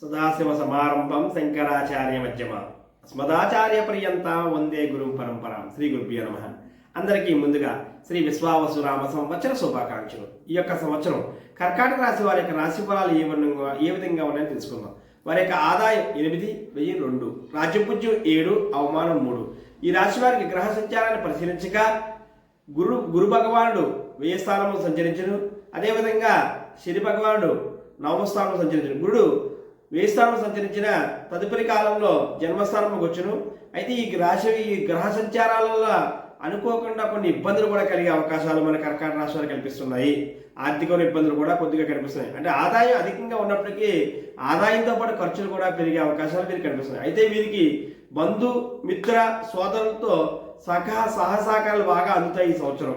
సదాశివ సమారంభం శంకరాచార్య మధ్యమ అస్మదాచార్య పర్యంత వందే గురు పరంపర శ్రీ గురుభ్యో నమ అందరికీ ముందుగా శ్రీ విశ్వావసురామ సంవత్సర శుభాకాంక్షలు. ఈ యొక్క సంవత్సరం కర్కాటక రాశి వారి యొక్క రాశి ఫలాలు ఏ విధంగా ఏ విధంగా ఉన్నాయని తెలుసుకుందాం. వారి యొక్క ఆదాయం ఎనిమిది వెయ్యి రెండు రాజ్యపుజ్యం ఏడు అవమానం మూడు. ఈ రాశి వారికి గ్రహ సంచారాన్ని పరిశీలించగా గురు గురు భగవానుడు వ్యయ స్థానంలో సంచరించను. అదేవిధంగా శని భగవానుడు నవమ స్థానంలో సంచరించను. గురుడు వ్యయ సంచరించిన తదుపరి కాలంలో జన్మస్థానంలోకి వచ్చును అయితే ఈ రాశి ఈ గ్రహ సంచారాల వల్ల అనుకోకుండా కొన్ని ఇబ్బందులు కూడా కలిగే అవకాశాలు మన కర్కాటక రాశి కనిపిస్తున్నాయి ఆర్థిక ఇబ్బందులు కూడా కొద్దిగా కనిపిస్తున్నాయి. అంటే ఆదాయం అధికంగా ఉన్నప్పటికీ ఆదాయంతో పాటు ఖర్చులు కూడా పెరిగే అవకాశాలు వీరికి కనిపిస్తున్నాయి. అయితే వీరికి బంధు మిత్ర సోదరులతో సహా సహసహకారాలు బాగా అందుతాయి ఈ సంవత్సరం.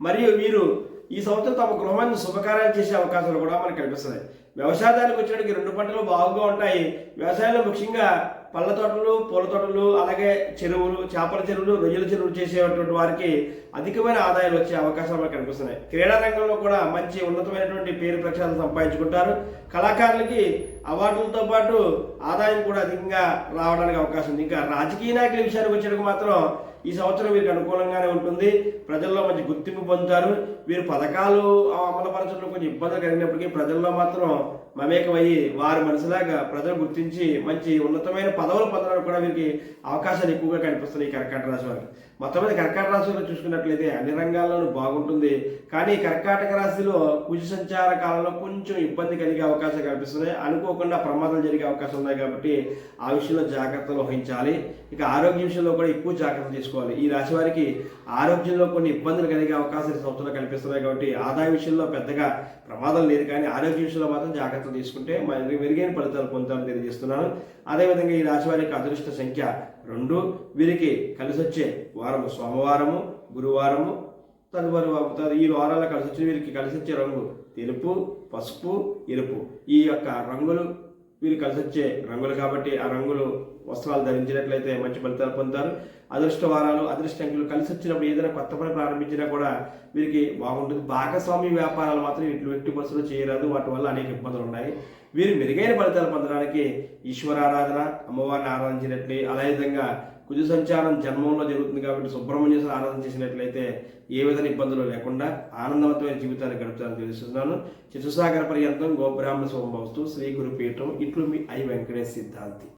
మరియు వీరు ఈ సంవత్సరం తమ గృహాన్ని శుభకార్యాలు చేసే అవకాశాలు కూడా మనకు కనిపిస్తున్నాయి. వ్యవసాయానికి వచ్చినప్పటికి రెండు పంటలు బాగుగా ఉంటాయి. వ్యవసాయంలో ముఖ్యంగా పళ్ళ తోటలు పూల తోటలు అలాగే చెరువులు చేపల చెరువులు రొయ్యల చెరువులు చేసేటువంటి వారికి అధికమైన ఆదాయాలు వచ్చే అవకాశాలు మనకు కనిపిస్తున్నాయి. క్రీడా రంగంలో కూడా మంచి ఉన్నతమైనటువంటి పేరు ప్రఖ్యాతులు సంపాదించుకుంటారు. కళాకారులకి అవార్డులతో పాటు ఆదాయం కూడా అధికంగా రావడానికి అవకాశం ఉంది. ఇంకా రాజకీయ నాయకుల విషయానికి వచ్చేటప్పుడు మాత్రం ఈ సంవత్సరం వీరికి అనుకూలంగానే ఉంటుంది. ప్రజల్లో మంచి గుర్తింపు పొందుతారు. వీరు పథకాలు అమలుపరచడంలో కొంచెం ఇబ్బందులు కలిగినప్పటికీ ప్రజల్లో మాత్రం మమేకమయ్యి వారి మనసులాగా ప్రజలు గుర్తించి మంచి ఉన్నతమైన పదవులు పొందడానికి కూడా వీరికి అవకాశాలు ఎక్కువగా కనిపిస్తున్నాయి ఈ కర్కాటక రాశి వారికి. మొత్తం మీద కర్కాటక రాశిలో చూసుకున్నట్లయితే అన్ని రంగాల్లోనూ బాగుంటుంది. కానీ కర్కాటక రాశిలో కుజ సంచార కాలంలో కొంచెం ఇబ్బంది కలిగే అవకాశాలు కనిపిస్తున్నాయి. అనుకోకుండా ప్రమాదాలు జరిగే అవకాశం ఉన్నాయి కాబట్టి ఆ విషయంలో జాగ్రత్తలు వహించాలి. ఇక ఆరోగ్య విషయంలో కూడా ఎక్కువ జాగ్రత్తలు తీసుకోవాలి. ఈ రాశి వారికి ఆరోగ్యంలో కొన్ని ఇబ్బందులు కలిగే అవకాశాలు సంవత్సరాలు కనిపిస్తున్నాయి కాబట్టి ఆదాయ విషయంలో పెద్దగా ప్రమాదం లేదు కానీ ఆరోగ్య విషయంలో మాత్రం జాగ్రత్తలు తీసుకుంటే మరి మెరుగైన ఫలితాలు పొందుతారని తెలియజేస్తున్నాను. అదేవిధంగా ఈ రాశి వారికి అదృష్ట సంఖ్య రెండు. వీరికి కలిసి వచ్చే వారము సోమవారము గురువారము తదుపరి ఈ వారాల కలిసి వచ్చిన వీరికి కలిసి వచ్చే రంగు తెలుపు పసుపు ఎరుపు. ఈ యొక్క రంగులు వీరు కలిసి వచ్చే రంగులు కాబట్టి ఆ రంగులు వస్త్రాలు ధరించినట్లయితే మంచి ఫలితాలు పొందుతారు. అదృష్ట వారాలు అదృష్ట అంకులు కలిసి వచ్చినప్పుడు ఏదైనా కొత్త పని ప్రారంభించినా కూడా వీరికి బాగుంటుంది. భాగస్వామి వ్యాపారాలు మాత్రం ఇట్లు వ్యక్తి బస్సులు చేయరాదు. వాటి వల్ల అనేక ఇబ్బందులు ఉన్నాయి. వీరు మెరుగైన ఫలితాలు పొందడానికి ఈశ్వరారాధన అమ్మవారిని ఆరాధించినట్లే అదేవిధంగా కుజ సంచారం జన్మంలో జరుగుతుంది కాబట్టి సుబ్రహ్మణ్యేశ్వర ఆరాధన చేసినట్లయితే ఏ విధమైన ఇబ్బందులు లేకుండా ఆనందవంతమైన జీవితాన్ని గడుపుతారని తెలుస్తున్నాను చతుసాగర పర్యంతం గోబ్రాహ్మణ శుభం శ్రీ గురుపీఠం ఇట్లు మీ ఐ వెంకటేష్ సిద్ధాంతి.